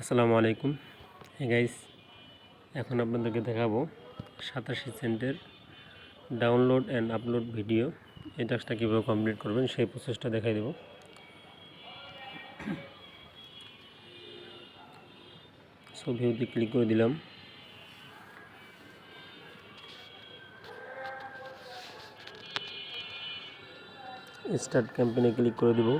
আসসালামু আলাইকুম। গাইস এখন আপনাদেরকে দেখাবো সাতাশি সেন্টের ডাউনলোড অ্যান্ড আপলোড ভিডিও এই টাস্কটা কীভাবে কমপ্লিট করবেন সেই প্রসেসটা দেখাই দেব। ভিউতে ক্লিক করে দিলাম। স্টার্ট ক্যাম্পেনে ক্লিক করে দেবো।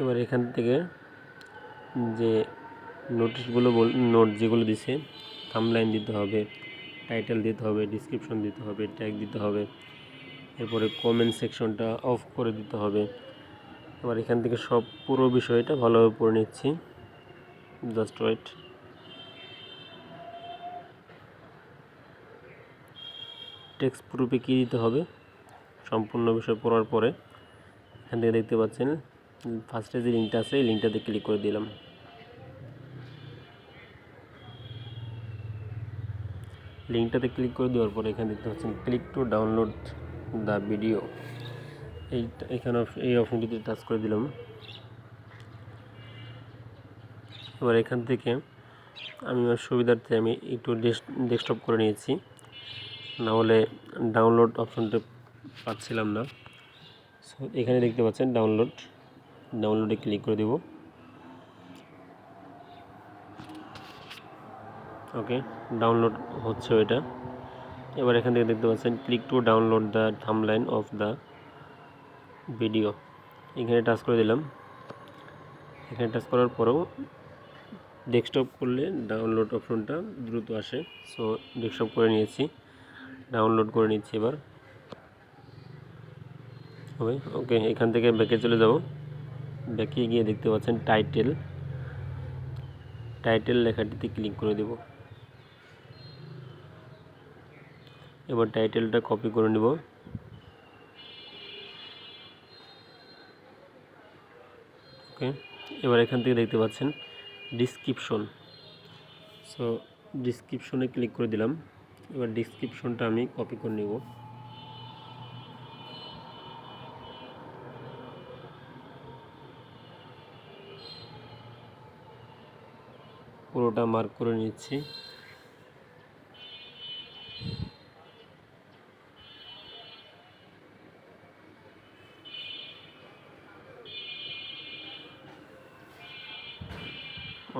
এবার এখান থেকে যে নোটিশগুলো বল নোট যেগুলো দিছে থামলাইন দিতে হবে টাইটেল দিতে হবে ডিসক্রিপশন দিতে হবে ট্যাগ দিতে হবে, এরপরে কমেন্ট সেকশনটা অফ করে দিতে হবে। এবার এখান থেকে সব পুরো বিষয়টা ভালোভাবে পড়ে নিচ্ছি। জাস্ট ওয়েট টেক্সট প্রুফে কী দিতে হবে? সম্পূর্ণ বিষয় পড়ার পরে এখান থেকে দেখতে পাচ্ছেন ফার্স্টে যে লিঙ্কটা আছে, এই লিঙ্কটাতে ক্লিক করে দিলাম। লিঙ্কটাতে ক্লিক করে দেওয়ার পরে এখানে দেখতে পাচ্ছেন click to download the video এই এখানে এই অপশনটিতে টাচ করে দিলাম। এবার এখান থেকে আমি আমার সুবিধার্থে আমি একটু ডেস্কটপ করে নিয়েছি। না হলে ডাউনলোড অপশনটা পাচ্ছিলাম না। সো এখানে দেখতে পাচ্ছেন ডাউনলোড ডাউনলোডে ক্লিক করে দেব। ওকে, ডাউনলোড হচ্ছে এটা। এবার এখান থেকে দেখতে পাচ্ছেন click to download the thumbnail of the video এখানে টাচ করে দিলাম। এখানে টাচ করার পরেও ডেস্কটপ করলে ডাউনলোড অপশনটা দ্রুত আসে। সো ডেস্কটপ করে নিয়েছি। ডাউনলোড করে নিচ্ছি এবার। হবে ওকে, এখান থেকে ব্যাকে চলে যাব। ব্যাকে গিয়ে দেখতে পাচ্ছেন টাইটেল টাইটেল লেখাটিতে ক্লিক করে দেব। এবার টাইটেলটা কপি করে নেব। ওকে এবার এখান থেকে দেখতে পাচ্ছেন ডিসক্রিপশন সো ডিসক্রিপশনে ক্লিক করে দিলাম। এবার ডিসক্রিপশনটা আমি কপি করে নেব। পুরোটা মার্ক করে নিচ্ছি।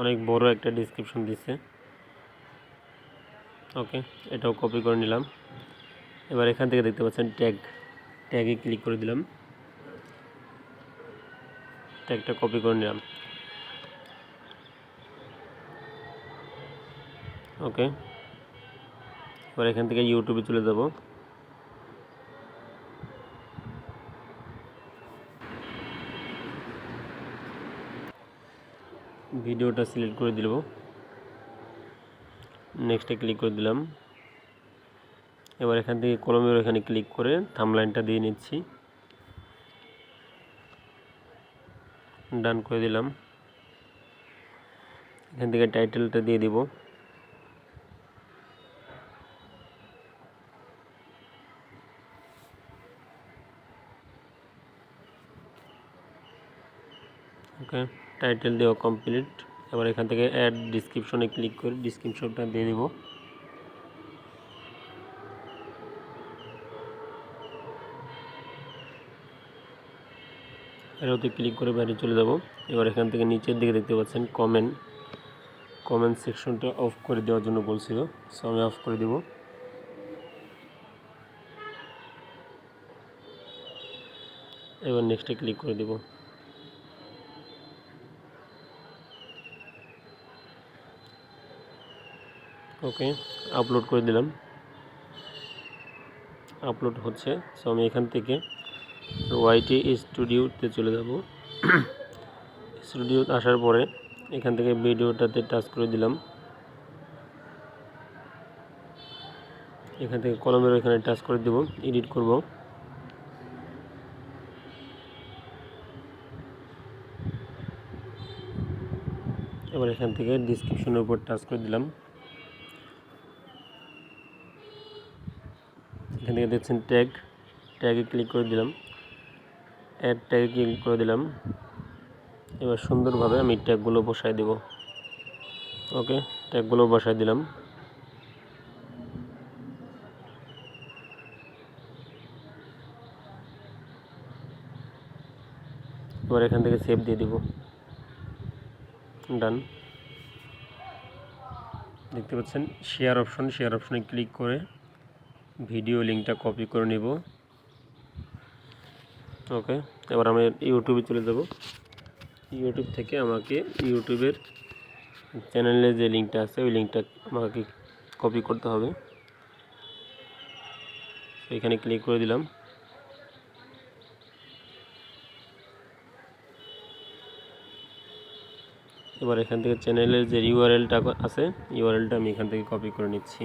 অনেক বড় একটা ডিসক্রিপশন দিচ্ছে ওকে এটাও কপি করে নিলাম। এবার এখান থেকে দেখতে পাচ্ছেন ট্যাগ ট্যাগে ক্লিক করে দিলাম। ট্যাগটা কপি করে নিলাম। ওকে। এবার এখান থেকে ইউটিউবে চলে যাব। ভিডিওটা সিলেক্ট করে দিলব। নেক্সটে ক্লিক করে দিলাম। এবার এখান থেকে কলমের এখানে ক্লিক করে থামলাইনটা দিয়ে নিচ্ছি। ডান করে দিলাম। এখান থেকে টাইটেলটা দিয়ে দিব। ওকে টাইটেল দেওয়া কমপ্লিট এবার এখান থেকে অ্যাড ডিসক্রিপশনে ক্লিক করে ডিসক্রিপশনটা দিয়ে দিব। এরাতে ক্লিক করে বাইরে চলে যাব। এবার এখান থেকে নিচের দিকে দেখতে পাচ্ছেন কমেন্ট কমেন্ট সেকশনটা অফ করে দেওয়ার জন্য বলছিল সো আমি অফ করে দেব। এবার নেক্সটে ক্লিক করে দেব। ওকে আপলোড করে দিলাম। আপলোড হচ্ছে সো আমি এখান থেকে ওয়াইটি স্টুডিওতে চলে যাব। স্টুডিও আসার পরে এখান থেকে ভিডিওটাতে টাচ করে দিলাম। এখান থেকে কলমের এখানে টাচ করে দেব এডিট করব। এবার এখান থেকে ডিসক্রিপশনের উপর টাচ করে দিলাম। এখান থেকে দেখছেন ট্যাগ ট্যাগে ক্লিক করে দিলাম। অ্যাড ট্যাগে ক্লিক করে দিলাম। এবার সুন্দরভাবে আমি ট্যাগগুলো বসাই দেব। ওকে ট্যাগগুলো বসাই দিলাম। এবার এখান থেকে সেভ দিয়ে দিব। ডান দেখতে পাচ্ছেন শেয়ার অপশন শেয়ার অপশনে ক্লিক করে ভিডিও লিঙ্কটা কপি করে নিব। ওকে, এবার আমি ইউটিউবে চলে যাব। ইউটিউব থেকে আমাকে ইউটিউবের চ্যানেলে যে লিঙ্কটা আছে, ওই লিঙ্কটা আমাকে কপি করতে হবে। এখানে ক্লিক করে দিলাম। এবার এখান থেকে চ্যানেলের যে ইউআরএলটা আছে, ইউআরএলটা আমি এখান থেকে কপি করে নিচ্ছি।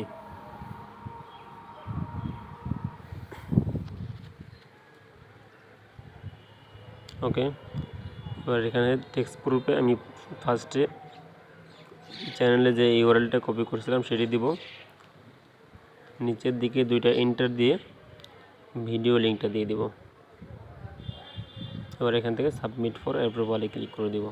ওকে। এবার এখানে টেক্সট প্রুফে আমি ফার্স্টে চ্যানেলে যে ইউআরএলটা কপি করেছিলাম সেটি দিব। নিচের দিকে দুইটা এন্টার দিয়ে ভিডিও লিঙ্কটা দিয়ে দিব। এবার এখান থেকে সাবমিট ফর অ্যাপ্রুভালে ক্লিক করে দিব।